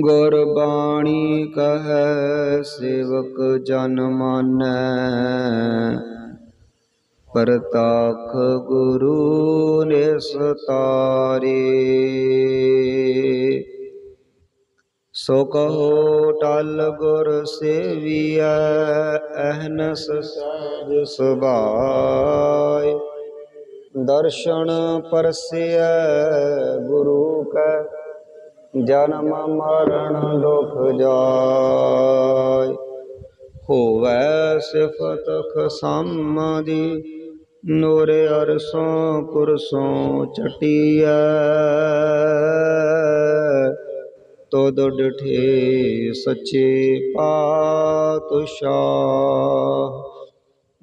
ਗੁਰ ਬਾਣੀ ਕਹੈ, ਸੇਵਕ ਜਨ ਮਾਨੈ। ਪ੍ਰਤਖ ਗੁਰੂ ਨਿਸਤਾਰੇ ਸੋ ਕਹੋ ਟਲ ਗੁਰ ਸੇਵੀਐ, ਅਹਨਸ ਸਾਜ ਸੁਭਾਇ ਦਰਸ਼ਨ ਪਰਸਿਐ, ਗੁਰੂ ਕੈ ਜਨਮ ਮਰਨ ਦੁਖ ਜਾਇ ਹੋਵੈ ਸਿਫਤ ਖਸਮਦੀ, ਨੂਰ ਅਰਸੋਂ ਕੁਰਸੋਂ ਚਟੀਐ। ਤੋਦ ਡਠੇ ਸੱਚੇ ਪਾਤਸ਼ਾਹ।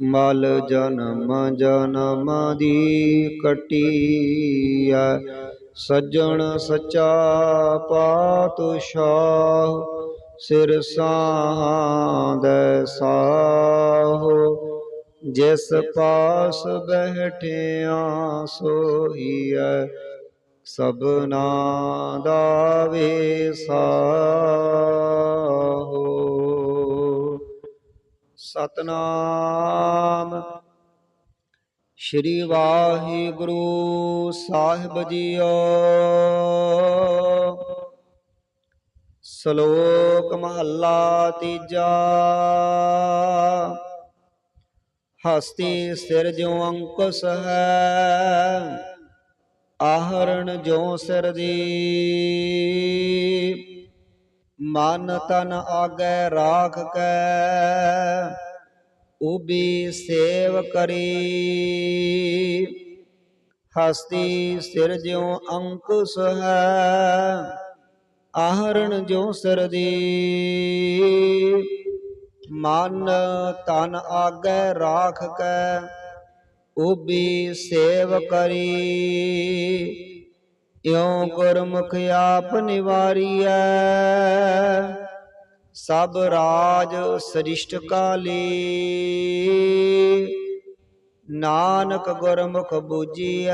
ਮਲ ਜਨਮ ਜਨਮ ਦੀ ਕਟਿਆ ਸੱਜਣ ਸੱਚਾ ਪਾਤਸ਼ਾਹ, ਸਿਰ ਸਾਹੰਦੈ ਸਾਹੋ। ਜਿਸ ਪਾਸ ਬਹਿਠਿਆ ਸੋਈਐ ਸਭਨਾ ਦਾ ਵੇਸਾ। ਸਤਨਾਮ। ਸ਼੍ਰੀ ਵਾਹਿਗੁਰੂ ਸਾਹਿਬ ਜੀਓ। ਸ਼ਲੋਕ ਮਹੱਲਾ ਤੀਜਾ। ਹਸਤੀ ਸਿਰ ਜਿਉ ਅੰਕੁਸ਼ ਹੈ, ਆਹਰਣ ਜੋ ਸਿਰ ਦੀ ਮਨ ਤਨ ਆਗੈ ਰਾਖ ਕੈ, ਉਬੀ ਸੇਵ ਕਰੀ। ਹਸਤੀ ਸਿਰ ਜਿਉ ਅੰਕੁਸ਼ ਹੈ, ਆਹਰਣ ਜੋ ਸਿਰ ਮਨ ਤਨ ਆਗੈ ਰਾਖ ਕੈ, ਉਬੀ ਸੇਵ ਕਰੀ। ਇਉਂ ਗੁਰਮੁਖ ਆਪ ਨਿਵਾਰੀਐ। ਸਭ ਰਾਜ ਸ੍ਰਿਸ਼ਟ ਕਾਲੀ। ਨਾਨਕ ਗੁਰਮੁਖ ਬੂਜੀਐ,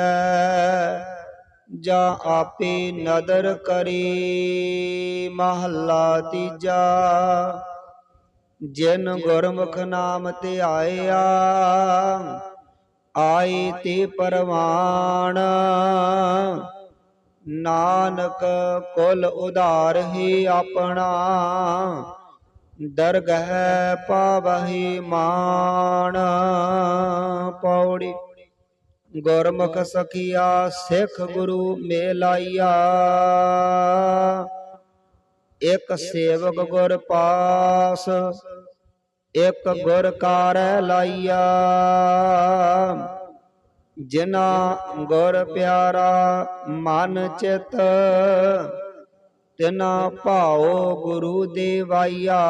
ਜਾਂ ਆਪੇ ਨਦਰ ਕਰੀ। ਮਹੱਲਾ ਤੀਜਾ, ਜਿਨ ਗੁਰਮੁਖ ਨਾਮ ਤੇ ਆਇਆ, ਆਈ ਤੇ ਪਰਵਾਣ। ਨਾਨਕ ਕੁਲ ਉਧਾਰ ਹੀ ਆਪਣਾ, ਦਰਗਹ ਪਾਵਹੀ ਮਾਣ। ਪੌੜੀ ਗੁਰਮੁਖ ਸਖੀਆ, ਸਿੱਖ ਗੁਰੂ ਮੇਲਾਈਆ। ਇਕ ਸੇਵਕ ਗੁਰ ਪਾਸ, ਇਕ ਗੁਰ ਕਾਰੈ ਲਾਈਆ। ਜਿਨਾ ਗੁਰ ਪਿਆਰਾ ਮਨ ਚਿਤ, ਤਿਨਾ ਭਾਉ ਗੁਰੂ ਦੇਵਾਈਆ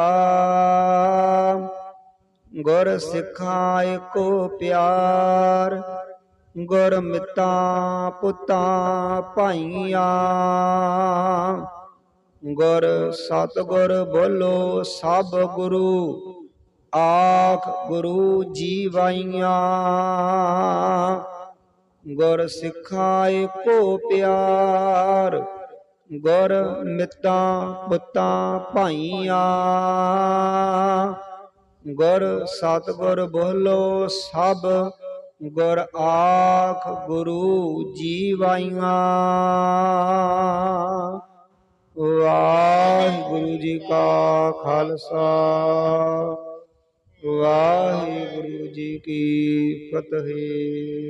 ਗੁਰ ਸਿੱਖਾਂ ਏਕੋ ਪਿਆਰ, ਗੁਰ ਮਿੱਤਾਂ ਪੁੱਤਾਂ ਭਾਈਆਂ। ਗੁਰ ਸਤਗੁਰ ਬੋਲੋ ਸਭ ਗੁਰੂ, ਆਖ ਗੁਰੂ ਜੀਵਾਈਆਂ ਗੁਰ ਸਿੱਖਾਂ ਕੋ ਪਿਆਰ, ਗੁਰ ਮਿੱਤਾਂ ਪੁੱਤਾਂ ਭਾਈਆਂ। ਗੁਰ ਸਤਿਗੁਰ ਬੋਲੋ ਸਭ, ਗੁਰ ਆਖ ਗੁਰੂ ਜੀਵਾਈਆਂ। ਵਾਹਿਗੁਰੂ ਜੀ ਕਾ ਖਾਲਸਾ, ਵਾਹਿਗੁਰੂ ਜੀ ਕੀ ਫਤਿਹ।